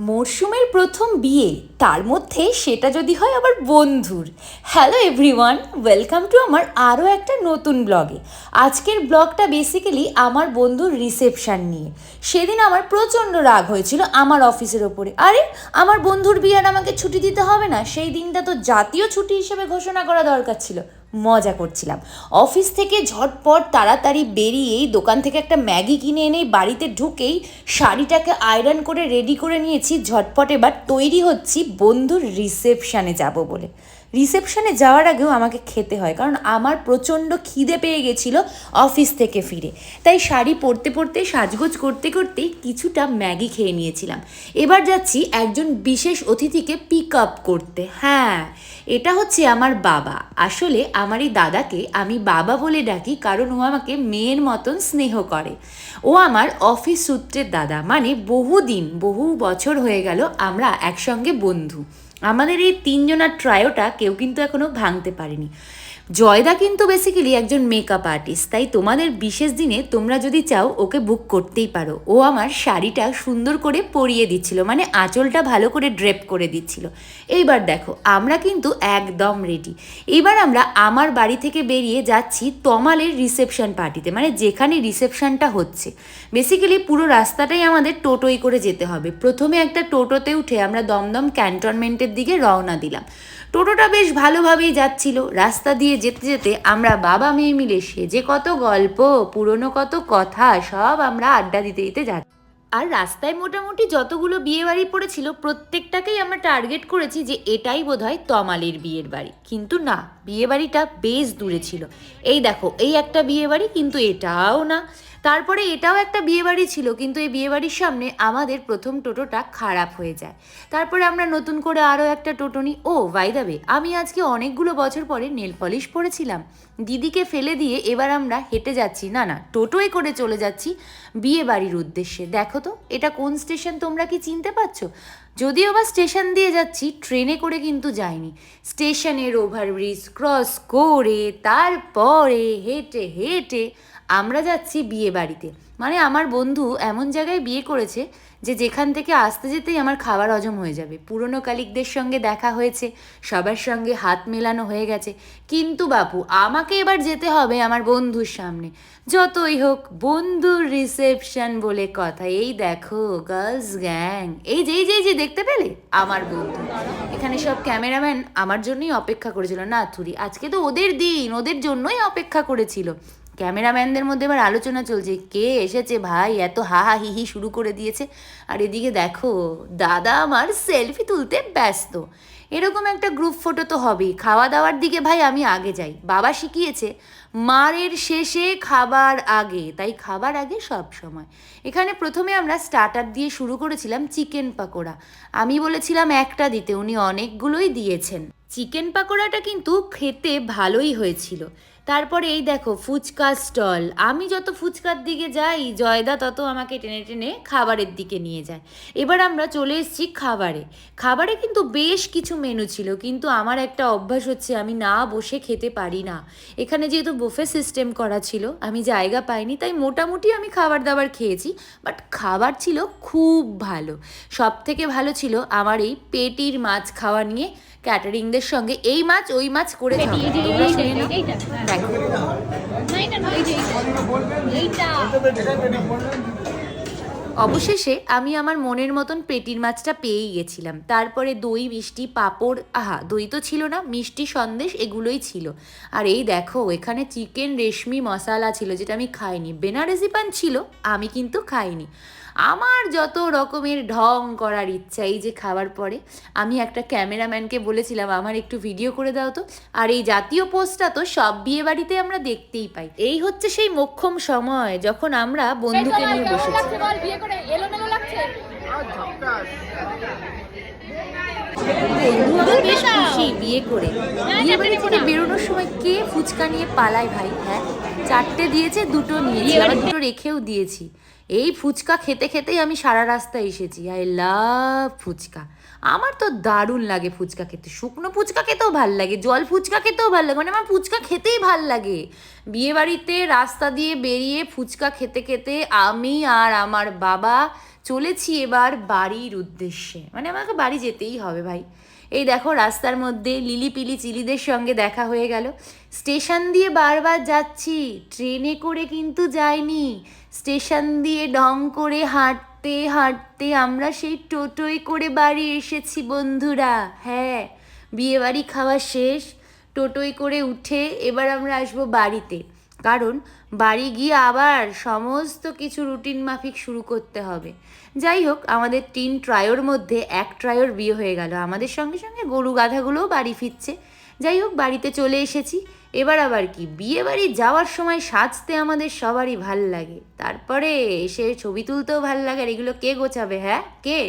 মরশুমের প্রথম বিয়ে, তার মধ্যে সেটা যদি হয় আবার বন্ধুর। হ্যালো এভরিওয়ান ওয়েলকাম টু আমার আরও একটা নতুন ব্লগে। আজকের ব্লগটা বেসিক্যালি আমার বন্ধুর রিসেপশান নিয়ে। সেদিন আমার প্রচণ্ড রাগ হয়েছিল আমার অফিসের ওপরে। আরে, আমার বন্ধুর বিয়ে আর আমাকে ছুটি দিতে হবে না, সেই দিনটা তো জাতীয় ছুটি হিসেবে ঘোষণা করা দরকার ছিল। মজা করছিলাম। অফিস থেকে ঝটপট তাড়াতাড়ি বেরিয়েই দোকান থেকে একটা ম্যাগি কিনে এনে বাড়িতে ঢুকেই শাড়িটাকে আয়রন করে রেডি করে নিয়েছি। ঝটপট এবার তৈরি হচ্ছি বন্ধুর রিসেপশানে যাব বলে। রিসেপশনে যাওয়ার আগেও আমাকে খেতে হয়, কারণ আমার প্রচণ্ড খিদে পেয়ে গেছিল অফিস থেকে ফিরে। তাই শাড়ি পরতে পরতে, সাজগোজ করতে করতেই কিছুটা ম্যাগি খেয়ে নিয়েছিলাম। এবার যাচ্ছি একজন বিশেষ অতিথিকে পিক আপ করতে। হ্যাঁ এটা হচ্ছে আমার বাবা। আসলে আমার এই দাদাকে আমি বাবা বলে ডাকি, কারণ ও আমাকে মেয়ের মতন স্নেহ করে। ও আমার অফিস সূত্রের দাদা মানে বহুদিন, বহু বছর হয়ে গেল আমরা একসঙ্গে বন্ধু। আমাদের এই তিনজনার ট্রায়োটা কেউ কিন্তু এখনও ভাঙতে পারেনি। জয়দা কিন্তু বেসিক্যালি একজন মেকআপ আর্টিস্ট তাই তোমাদের বিশেষ দিনে তোমরা যদি চাও ওকে বুক করতেই পারো। ও আমার শাড়িটা সুন্দর করে পরিয়ে দিচ্ছিল মানে আঁচলটা ভালো করে ড্রেপ করে দিচ্ছিল। এইবার দেখো, আমরা কিন্তু একদম রেডি এবার আমরা আমার বাড়ি থেকে বেরিয়ে যাচ্ছি তমালের রিসেপশন পার্টিতে মানে যেখানে রিসেপশনটা হচ্ছে। বেসিক্যালি পুরো রাস্তাটাই আমাদের টোটোই করে যেতে হবে। প্রথমে একটা টোটোতে উঠে আমরা দমদম ক্যান্টনমেন্টের দিকে রওনা দিলাম। টোটোটা বেশ ভালোভাবেই যাচ্ছিল, রাস্তা দিয়ে যেতে যেতে আমরা বাবা মেয়ে মিলে সেজে কত গল্প, পুরনো কত কথা, সব আমরা আড্ডা দিতে দিতে যাচ্ছি। আর রাস্তায় মোটামুটি যতগুলো বিয়ে বাড়ি পড়েছিল, প্রত্যেকটাকেই আমরা টার্গেট করেছি যে এটাই বোধহয় তমালের বিয়ের বাড়ি। কিন্তু না বিয়ে বাড়িটা বেশ দূরে ছিল। এই দেখো, এই একটা বিয়ে বাড়ি কিন্তু এটাও না। তারপরে এটাও একটা বিয়েবাড়ি ছিল, কিন্তু এই বিয়েবাড়ির সামনে আমাদের প্রথম টোটোটা খারাপ হয়ে যায়। তারপরে আমরা নতুন করে আরও একটা টোটো নিই। ও বাইদাবে আমি আজকে অনেকগুলো বছর পরে নেল পলিশ পরেছিলাম। দিদিকে ফেলে দিয়ে এবার আমরা হেঁটে যাচ্ছি। না না, টোটোয় করে চলে যাচ্ছি বিয়ে বাড়ির উদ্দেশ্যে। দেখো তো, এটা কোন স্টেশন তোমরা কি চিনতে পারছ? যদিও বা স্টেশন দিয়ে যাচ্ছি, ট্রেনে করে কিন্তু যাইনি। স্টেশনের ওভারব্রিজ, ক্রস করে তারপরে হেঁটে হেঁটে আমরা যাচ্ছি বিয়ে বাড়িতে। মানে আমার বন্ধু এমন জায়গায় বিয়ে করেছে যে যেখান থেকে আসতে যেতেই আমার খাবার হজম হয়ে যাবে। পুরনো কালিকদের সঙ্গে দেখা হয়েছে, সবার সঙ্গে হাত মেলানো হয়ে গেছে। কিন্তু বাপু, আমাকে এবার যেতে হবে আমার বন্ধুর সামনে। যতই হোক, বন্ধুর রিসেপশন বলে কথা। এই দেখো গার্লস গ্যাং এই যে এই যে যে, দেখতে পেলে? আমার বন্ধু। এখানে সব ক্যামেরাম্যান আমার জন্যই অপেক্ষা করেছিল। না, থুরি, আজকে তো ওদের দিন, ওদের জন্যই অপেক্ষা করেছিল। ক্যামেরাম্যানদের মধ্যে এবার আলোচনা চলছে, কে এসেছে ভাই? এত হা হা হি হি শুরু করে দিয়েছে। আর এদিকে দেখো, দাদা আমার সেলফি তুলতে ব্যস্ত। এরকম একটা গ্রুপ ফটো তো হবেই। খাওয়া দাওয়ার দিকে ভাই আমি আগে যাই। বাবা শিখিয়েছে, মারের শেষে খাবার আগে, তাই খাবার আগে সব সময়। এখানে প্রথমে আমরা স্টার্টার দিয়ে শুরু করেছিলাম চিকেন পাকোড়া। আমি বলেছিলাম একটা দিতে, উনি অনেকগুলোই দিয়েছেন। চিকেন পাকোড়াটা কিন্তু খেতে ভালোই হয়েছিল। তারপরে এই দেখো ফুচকা স্টল। আমি যত ফুচকার দিকে যাই জয়দা তত আমাকে টেনে টেনে খাবারের দিকে নিয়ে যায়। এবার আমরা চলে এসেছি খাবারে। খাবারে কিন্তু বেশ কিছু মেনু ছিল কিন্তু আমার একটা অভ্যাস হচ্ছে আমি না বসে খেতে পারি না। এখানে যেহেতু বুফে সিস্টেম করা ছিল আমি জায়গা পাইনি তাই মোটামুটি আমি খাবার দাবার খেয়েছি বাট খাবার ছিল খুব ভালো। সব থেকে ভালো ছিল আমার এই পেটির মাছ খাওয়া নিয়ে ক্যাটারিংদের সঙ্গে। এই মাছ ওই মাছ করে অবশেষে আমি আমার মনের মতন পেটির মাছটা পেয়েই গেছিলাম। তারপরে দই, মিষ্টি, পাঁপড়, আহা, দই তো ছিল না, মিষ্টি সন্দেশ এগুলোই ছিল। আর এই দেখো, এখানে চিকেন রেশমি মশালা ছিল, যেটা আমি খাইনি। বেনারসি পান ছিল, আমি কিন্তু খাইনি। আমার যত রকমের ঢং করার ইচ্ছা এই যে খাবার পরে আমি একটা ক্যামেরাম্যানকে বলেছিলাম আমার একটু ভিডিও করে দাও তো। আর এই জাতীয় পোস্টটা তো সব বিয়ে বাড়িতে আমরা দেখতেই পাই। এই হচ্ছে সেই মোক্ষম সময় যখন আমরা বন্ধুকে নিয়ে বসেছি। বেশ খুশি বিয়ে করে। বিয়ে বাড়ি থেকে বেরোনোর সময় কে ফুচকা নিয়ে পালায় ভাই? হ্যাঁ চারটে দিয়েছে দুটো নিয়েছি। আবার দুটো রেখেও দিয়েছি। এই ফুচকা খেতে খেতেই আমি সারা রাস্তা এসেছি। I love fuchka. আমার তো দারুণ লাগে ফুচকা খেতে। শুকনো ফুচকা খেতেও ভালো লাগে, জল ফুচকা খেতেও ভালো লাগে। মানে আমার ফুচকা খেতেই ভালো লাগে। বিয়েবাড়িতে রাস্তা দিয়ে বেরিয়ে ফুচকা খেতে খেতে আমি আর আমার বাবা চলেছি এবার বাড়ির উদ্দেশ্যে। মানে আমাকে বাড়ি যেতেই হবে ভাই। এই দেখো রাস্তার মধ্যে লিলি পিলি চিলিদের সঙ্গে দেখা হয়ে গেল। স্টেশন দিয়ে বারবার যাচ্ছি, ট্রেনে করে কিন্তু যাইনি। স্টেশন দিয়ে ঢং করে হাঁটতে হাঁটতে আমরা সেই টোটোয় করে বাড়ি এসেছি বন্ধুরা। হ্যাঁ বিয়েবাড়ি খাওয়া শেষ। টোটোয় করে উঠে এবার আমরা আসব বাড়িতে। কারণ বাড়ি গিয়ে আবার সমস্ত কিছু রুটিন মাফিক শুরু করতে হবে। যাই হোক, আমাদের তিন ট্রায়োর মধ্যে এক ট্রায়োর বিয়ে হয়ে গেল। আমাদের সঙ্গে সঙ্গে গরু গাধাগুলোও বাড়ি ফিরছে। যাই হোক, বাড়িতে চলে এসেছি। এবার আবার কি? বিয়ে বাড়ি যাওয়ার সময় সাজতে আমাদের সবারই ভালো লাগে। তারপরে এসে ছবি তুলতেও ভালো লাগে। আর এগুলো কে গোছাবে হ্যাঁ? কে?